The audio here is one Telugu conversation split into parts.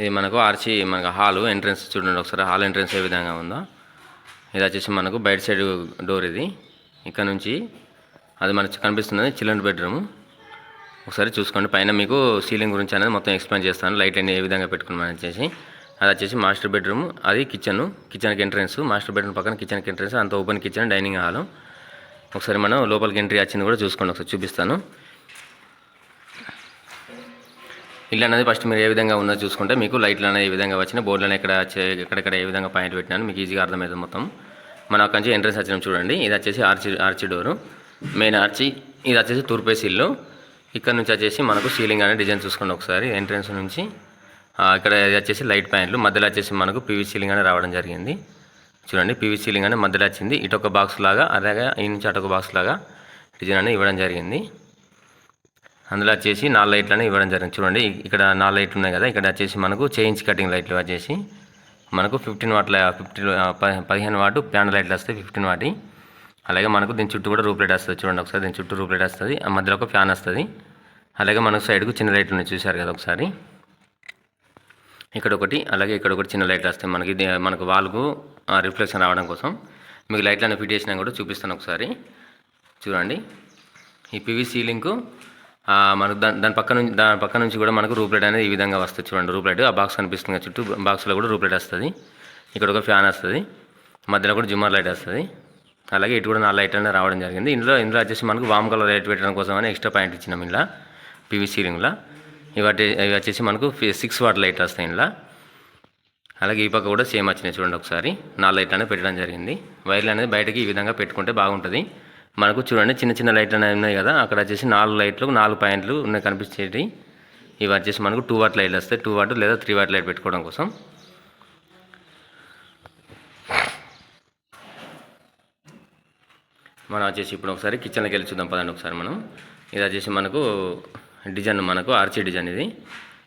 ఇది మనకు ఆర్చి మనకు హాలు ఎంట్రన్స్ చూడండి ఒకసారి. హాల్ ఎంట్రన్స్ ఏ విధంగా ఉందో. ఇది వచ్చేసి మనకు బయట సైడ్ డోర్ ఇది. ఇక్కడ నుంచి అది మనకు కనిపిస్తున్నది చిల్డ్రన్ బెడ్రూమ్ ఒకసారి చూసుకోండి. పైన మీకు సీలింగ్ గురించి అనేది మొత్తం ఎక్స్ప్లెయిన్ చేస్తాను. లైట్ అన్ని ఏ విధంగా పెట్టుకున్నామని వచ్చేసి అది వచ్చేసి మాస్టర్ బెడ్రూమ్ అది కిచెన్ కిచెన్కి ఎంట్రన్స్ మాస్టర్ బెడ్రూమ్ పక్కన కిచెన్కి ఎంట్రన్స్ అంత ఓపెన్ కిచెన్ డైనింగ్ హాల్ ఒకసారి మనం లోపలికి ఎంట్రీ వచ్చింది కూడా చూసుకోండి. ఒకసారి చూపిస్తాను. ఇల్లు అనేది ఫస్ట్ మీరు ఏ విధంగా ఉన్నదో చూసుకుంటే మీకు లైట్లు అనేది ఏ విధంగా వచ్చినాయి బోర్డులను ఎక్కడ ఎక్కడెక్కడ ఏ విధంగా పాయింట్ పెట్టినాను మీకు ఈజీగా అర్థమవుతుంది మొత్తం. మన అక్కడి నుంచి ఎంట్రన్స్ వచ్చినాం చూడండి. ఇది వచ్చేసి arch arch door. Main arch ఇది వచ్చేసి తూర్పేసి ఇల్లు. ఇక్కడ నుంచి వచ్చేసి మనకు సీలింగ్ అనే డిజైన్ చూసుకోండి ఒకసారి. ఎంట్రన్స్ నుంచి ఇక్కడ ఇది వచ్చేసి లైట్ ప్యాంట్లు. మధ్యలో వచ్చేసి మనకు పీవీ సీలింగ్ అనేది రావడం జరిగింది. చూడండి పీవీ సీలింగ్ అనేది మధ్యలో వచ్చింది. ఇటు ఒక బాక్స్ లాగా అలాగే ఈ నుంచి అటు ఒక బాక్స్ లాగా డిజైన్ అనేది ఇవ్వడం జరిగింది. అందులో వచ్చేసి నాలుగు లైట్లను ఇవ్వడం జరిగింది. చూడండి ఇక్కడ నాలుగు లైట్లు ఉన్నాయి కదా ఇక్కడ వచ్చేసి మనకు చేయించి కటింగ్ లైట్లు వచ్చేసి మనకు ఫిఫ్టీన్ వాట్ల ఫిఫ్టీ పదిహేను వాటు ప్యాన్ లైట్లు వస్తాయి ఫిఫ్టీన్ వాటి. అలాగే మనకు దీని చుట్టూ కూడా రూప్ లైట్ వస్తుంది. చూడండి ఒకసారి దీని చుట్టూ రూప్ లైట్ వస్తుంది. ఆ మధ్యలో ఒక ఫ్యాన్ వస్తుంది. అలాగే మనకు సైడ్కు చిన్న లైట్లు ఉన్నాయి చూశారు కదా ఒకసారి. ఇక్కడ ఒకటి అలాగే ఇక్కడ ఒకటి చిన్న లైట్లు వస్తాయి. మనకి ఇది మనకు వాల్కు రిఫ్లెక్షన్ రావడం కోసం. మీకు లైట్లను ఫిట్ చేసినా కూడా చూపిస్తాను ఒకసారి. చూడండి ఈ పివి సీలింగ్కు మనకు దాని దాని పక్క నుంచి దాని పక్క నుంచి కూడా మనకు రూప్లైట్ అనేది ఈ విధంగా వస్తుంది చూడండి. రూప్లైట్ ఆ బాక్స్ కనిపిస్తుంది చుట్టూ బాక్స్లో కూడా రూప్లైట్ వస్తుంది. ఇక్కడ ఒక ఫ్యాన్ వస్తుంది. మధ్యలో కూడా జుమ్మర్ లైట్ వస్తుంది. అలాగే ఇటు కూడా నాలుగు లైట్ అనేది రావడం జరిగింది. ఇందులో ఇందులో వచ్చేసి మనకు వామ్ కలర్ లైట్ పెట్టడం కోసం అని ఎక్స్ట్రా పాయింట్ ఇచ్చినాం ఇలా పీవీ సీలింగ్లో. ఇవి ఇవి వచ్చేసి మనకు సిక్స్ వాట్ లైట్ వస్తాయి ఇందులో. అలాగే ఈ పక్క కూడా సేమ్ వచ్చినాయి చూడండి ఒకసారి. నాలుగు లైట్ అనేది పెట్టడం జరిగింది. వైర్లు అనేది బయటకి ఈ విధంగా పెట్టుకుంటే బాగుంటుంది. మనకు చూడండి చిన్న చిన్న లైట్లు అనేవి ఉన్నాయి కదా అక్కడ వచ్చేసి నాలుగు లైట్లు నాలుగు పాయింట్లు ఉన్నాయి కనిపించేవి ఇవి వచ్చేసి మనకు టూ వాట్ లైట్లు వస్తాయి టూ వాట్ లేదా త్రీ వాట్ లైట్ పెట్టుకోవడం కోసం. మనం వచ్చేసి ఇప్పుడు ఒకసారి కిచెన్లోకి వెళ్ళి చూద్దాం పదండి ఒకసారి మనం. ఇది వచ్చేసి మనకు డిజైన్ మనకు ఆర్చీ డిజైన్ ఇది.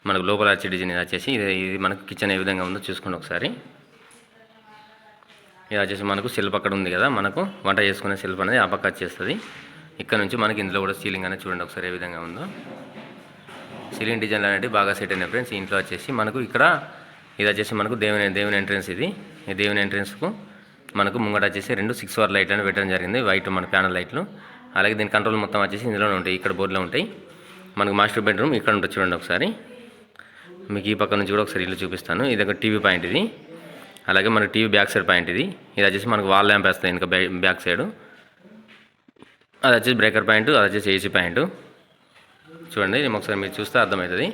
మనకు లోపల ఆర్చీ డిజైన్ ఇది వచ్చేసి ఇది ఇది మనకు కిచెన్ ఏ విధంగా ఉందో చూసుకోండి ఒకసారి. ఇది వచ్చేసి మనకు సెల్ఫ్ అక్కడ ఉంది కదా మనకు వంట చేసుకునే సెల్ఫ్ అనేది ఆ పక్క వచ్చేస్తుంది. ఇక్కడ నుంచి మనకి ఇందులో కూడా సీలింగ్ అనేది చూడండి ఒకసారి ఏ విధంగా ఉందో. సీలింగ్ డిజైన్లు అనేది బాగా సెట్ అయినాయి ఫ్రెండ్స్ ఇంట్లో వచ్చేసి మనకు ఇక్కడ ఇది వచ్చేసి మనకు దేవుని దేవుని ఎంట్రెన్స్ ఇది. ఈ దేవుని ఎంట్రెన్స్కు మనకు ముంగట వచ్చేసి రెండు సిక్స్ అవర్ లైట్ అని పెట్టడం జరిగింది. వైట్ మన ప్యానల్ లైట్లు అలాగే దీని కంట్రోల్ మొత్తం వచ్చేసి ఇందులోనే ఉంటాయి ఇక్కడ బోర్డులో ఉంటాయి. మనకు మాస్టర్ బెడ్రూమ్ ఇక్కడ ఉంటుంది చూడండి ఒకసారి. మీకు ఈ పక్క నుంచి కూడా ఒకసారి ఇల్లు చూపిస్తాను. ఇది ఒక టీవీ పాయింట్ ఇది. అలాగే మనకు టీవీ బ్యాక్ సైడ్ పాయింట్ ఇది. ఇది వచ్చేసి మనకు వాల్ ల్యాంప్ వేస్తుంది ఇంకా బ్యాక్ సైడ్. అది వచ్చేసి బ్రేకర్ పాయింట్ అది వచ్చేసి ఏసీ పాయింట్. చూడండి నేను ఒకసారి మీరు చూస్తే అర్థమవుతుంది.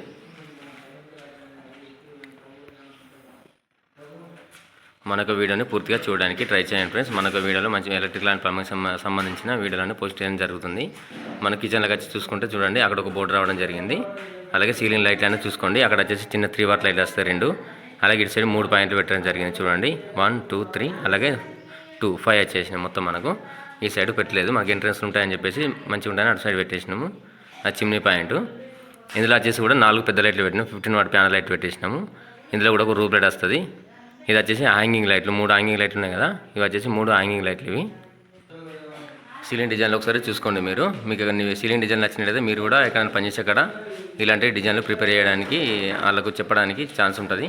మనకు వీడియోని పూర్తిగా చూడడానికి ట్రై చేయండి ఫ్రెండ్స్. మనకు వీడియోలో మంచి ఎలక్ట్రికల్ అండ్ ప్లంబింగ్ సంబంధించిన వీడియోలను పోస్ట్ చేయడం జరుగుతుంది. మన కిచెన్లోకి వచ్చి చూసుకుంటే చూడండి అక్కడ ఒక బోర్డు రావడం జరిగింది. అలాగే సీలింగ్ లైట్లు అనేది చూసుకోండి. అక్కడ వచ్చేసి చిన్న త్రీ వాట్ లైట్లు వస్తాయి రెండు. అలాగే ఇటు సైడ్ మూడు పాయింట్లు పెట్టడం జరిగింది. చూడండి. One two three. అలాగే టూ ఫైవ్ వచ్చేసినాయి మొత్తం మనకు. ఈ సైడ్ పెట్టలేదు. మాకు ఎంట్రన్స్ ఉంటాయని చెప్పేసి మంచిగా ఉంటాయని అటు సైడ్ పెట్టేసినాము. ఆ చిమ్నీ పాయింట్. ఇందులో వచ్చేసి కూడా నాలుగు పెద్ద లైట్లు పెట్టినాం. ఫిఫ్టీన్ వాట్ ప్యానల్ లైట్ పెట్టేసినాము. ఇందులో కూడా ఒక రూప్ లైట్ వస్తుంది. ఇది వచ్చేసి హ్యాంగింగ్ లైట్లు. మూడు హ్యాంగింగ్ లైట్లు ఉన్నాయి కదా. ఇవి వచ్చేసి మూడు హ్యాంగింగ్ లైట్లు ఇవి. సీలింగ్ డిజైన్లు ఒకసారి చూసుకోండి మీరు. మీకు సీలింగ్ డిజైన్ నచ్చినట్లయితే మీరు కూడా ఎక్కడైనా పనిచేసే కాడ ఇలాంటి డిజైన్లు ప్రిపేర్ చేయడానికి వాళ్ళకు చెప్పడానికి ఛాన్స్ ఉంటుంది.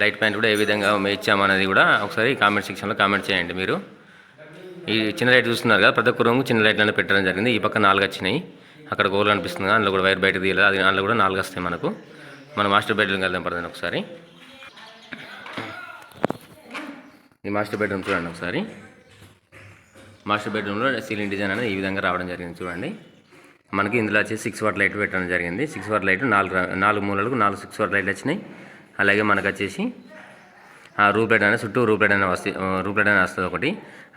లైట్ ప్యాంట్ కూడా ఏ విధంగా ఇచ్చామన్నది కూడా ఒకసారి కామెంట్ సెక్షన్లో కామెంట్ చేయండి మీరు. ఈ చిన్న లైట్ చూస్తున్నారు కదా ప్రతి ఒక్క రూమ్ చిన్న లైట్లను పెట్టడం జరిగింది. ఈ పక్క నాలుగు వచ్చినాయి. అక్కడ గోల్ అనిపిస్తుంది అందులో కూడా వైర్ బయట తీయలేదు అది అందులో కూడా నాలుగు వస్తాయి మనకు. మన మాస్టర్ బెడ్రూమ్ వెళ్దాం పడుతుంది ఒకసారి. ఈ మాస్టర్ బెడ్రూమ్ చూడండి ఒకసారి. మాస్టర్ బెడ్రూమ్లో సీలింగ్ డిజైన్ అనేది ఈ విధంగా రావడం జరిగింది చూడండి. మనకి ఇందులో వచ్చి సిక్స్ వాట్ లైట్ పెట్టడం జరిగింది. సిక్స్ వాట్ లైట్ నాలుగు నాలుగు మూలలకు నాలుగు సిక్స్ వాట్ లైట్లు వచ్చినాయి. అలాగే మనకు వచ్చేసి ఆ అనేది చుట్టూ రూప్ లైట్ అనేది వస్తుంది రూప్ అనేది వస్తుంది ఒకటి.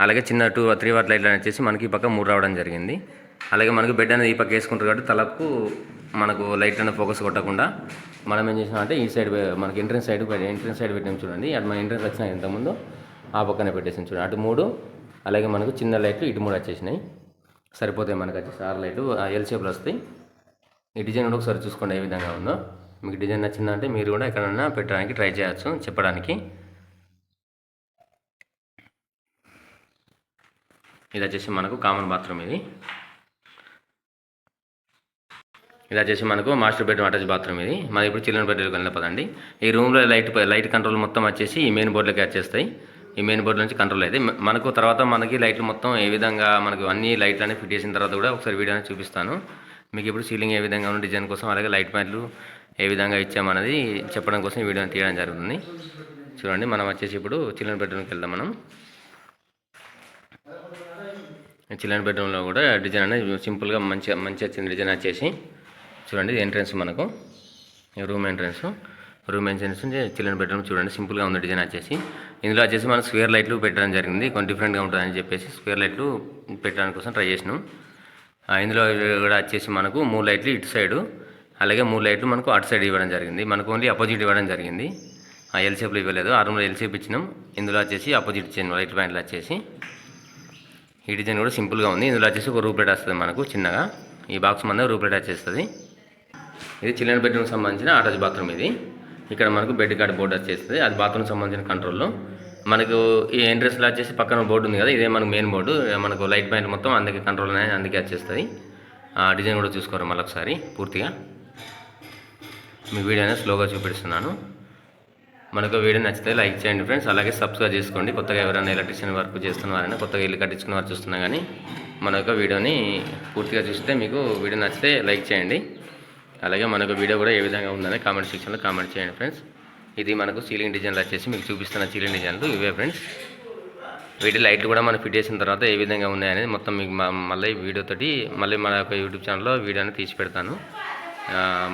అలాగే చిన్న టూ త్రీ వాట్ లైట్లు అనేది వచ్చేసి మనకి ఈ పక్క మూడు రావడం జరిగింది. అలాగే మనకు బెడ్ అనేది ఈ పక్క వేసుకుంటారు కాబట్టి తలకు మనకు లైట్ అనేది ఫోకస్ కొట్టకుండా మనం ఏం చేసినామంటే ఈ సైడ్ మనకి ఎంట్రన్స్ సైడ్ ఎంట్రన్స్ సైడ్ పెట్టాం చూడండి. అటు మన ఎంట్రన్స్ వచ్చిన ఇంతకుముందు ఆ పక్కనే పెట్టేసాం చూడండి. అటు మూడు అలాగే మనకు చిన్న లైట్లు ఇటు మూడు వచ్చేసినాయి. సరిపోతాయి మనకు వచ్చేసి ఆరు లైట్లు ఎల్ షేప్లో వస్తాయి. ఈ డిజైన్ కూడా ఒకసారి చూసుకోండి ఏ విధంగా ఉందో. మీకు డిజైన్ నచ్చిందంటే మీరు కూడా ఎక్కడన్నా పెట్టడానికి ట్రై చేయొచ్చు చెప్పడానికి. ఇది వచ్చేసి మనకు కామన్ బాత్రూమ్ ఇది. ఇది వచ్చేసి మనకు మాస్టర్ బెడ్రూమ్ అటాచ్ బాత్రూమ్ ఇది. మరి ఇప్పుడు చిల్డ్రన్ బెడ్రూమ్కి వెళ్ళిపోదండి ఈ రూమ్లో లైట్ లైట్ కంట్రోల్ మొత్తం వచ్చేసి ఈ మెయిన్ బోర్డులోకి వచ్చేస్తాయి. ఈ మెయిన్ బోర్డు నుంచి కంట్రోల్ అయితే మనకు తర్వాత మనకి లైట్లు మొత్తం ఏ విధంగా మనకు అన్ని లైట్లు అనేవి ఫిట్ చేసిన తర్వాత కూడా ఒకసారి వీడియో చూపిస్తాను. మీకు ఇప్పుడు సీలింగ్ ఏ విధంగా ఉన్న డిజైన్ కోసం అలాగే లైట్ ప్యాడ్లు ఏ విధంగా ఇచ్చామన్నది చెప్పడం కోసం ఈ వీడియోని తీయడం జరుగుతుంది. చూడండి మనం వచ్చేసి ఇప్పుడు చిల్డ్రన్ బెడ్రూమ్కి వెళ్దాం మనం. చిల్డ్రన్ బెడ్రూమ్లో కూడా డిజైన్ అనేది సింపుల్గా మంచిగా మంచిగా వచ్చింది డిజైన్ వచ్చేసి. చూడండి ఎంట్రన్స్ మనకు. Room entrance. రూమ్ ఎంట్రన్స్ నుంచి చిల్డ్రన్ బెడ్రూమ్ చూడండి సింపుల్గా ఉంది డిజైన్ వచ్చేసి. ఇందులో వచ్చేసి మనం స్క్వేర్ లైట్లు పెట్టడం జరిగింది. కొంచెం డిఫరెంట్గా ఉంటుందని చెప్పేసి స్క్వేర్ లైట్లు పెట్టడానికి కోసం ట్రై చేసినాం. ఇందులో కూడా వచ్చేసి మనకు మూడు లైట్లు ఇటు సైడు అలాగే మూడు లైట్లు మనకు అటు సైడ్ ఇవ్వడం జరిగింది. మనకు ఓన్లీ అపోజిట్ ఇవ్వడం జరిగింది. ఆ ఎల్సేపులు ఇవ్వలేదు. ఆ రూమ్లో ఎల్ ఇచ్చినాం. ఇందులో వచ్చేసి అపోజిట్ ఇచ్చాను లైట్ ప్యాంట్లు వచ్చేసి. ఈ డిజైన్ కూడా సింపుల్గా ఉంది. ఇందులో వచ్చేసి ఒక రూప్లెట్ వస్తుంది మనకు చిన్నగా. ఈ బాక్స్ మన రూప్లెట్ వచ్చేస్తుంది. ఇది చిల్డ్రన్ బెడ్రూమ్ సంబంధించిన అటాచ్ బాత్రూమ్ ఇది. ఇక్కడ మనకు బెడ్ కార్డ్ బోర్డు వచ్చేస్తుంది. అది బాత్రూమ్ సంబంధించిన కంట్రోల్లో. మనకు ఈ ఎంట్రెన్స్లో వచ్చేసి పక్కన బోర్డు ఉంది కదా ఇదే మనకు మెయిన్ బోర్డు మనకు లైట్ పాయింట్ మొత్తం అందుకే కంట్రోల్ అనేది అందుకే వచ్చేస్తుంది. ఆ డిజైన్ కూడా చూసుకోరు మళ్ళీ ఒకసారి పూర్తిగా? మీ వీడియో అనేది స్లోగా చూపిస్తున్నాను. మనకు వీడియో నచ్చితే లైక్ చేయండి ఫ్రెండ్స్. అలాగే సబ్స్క్రైబ్ చేసుకోండి. కొత్తగా ఎవరైనా ఎలక్ట్రిషియన్ వర్క్ చేస్తున్నవారైనా కొత్తగా ఇల్లు కట్టించుకున్న వారు చూస్తున్నా కానీ మన యొక్క వీడియోని పూర్తిగా చూస్తే మీకు వీడియో నచ్చితే లైక్ చేయండి. అలాగే మనకు వీడియో కూడా ఏ విధంగా ఉందని కామెంట్ సెక్షన్లో కామెంట్ చేయండి ఫ్రెండ్స్. ఇది మనకు సీలింగ్ డిజైన్లు వచ్చేసి మీకు చూపిస్తున్న సీలింగ్ డిజైన్లు. ఇవే ఫ్రెండ్స్. వీటి లైట్లు కూడా మనం ఫిట్ చేసిన తర్వాత ఏ విధంగా ఉన్నాయనేది మొత్తం మీకు మళ్ళీ వీడియోతోటి మళ్ళీ మన యొక్క యూట్యూబ్ ఛానల్లో వీడియోని తీసి పెడతాను.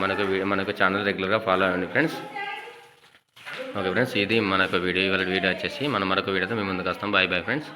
మనకు మనకు ఛానల్ రెగ్యులర్గా ఫాలో అవ్వండి ఫ్రెండ్స్. ఓకే ఫ్రెండ్స్ ఇది మన యొక్క వీడియో. ఇవాళ వీడియో వచ్చేసి మనం మరొక వీడియోతో మేము ముందుకు వస్తాం. Bye bye friends.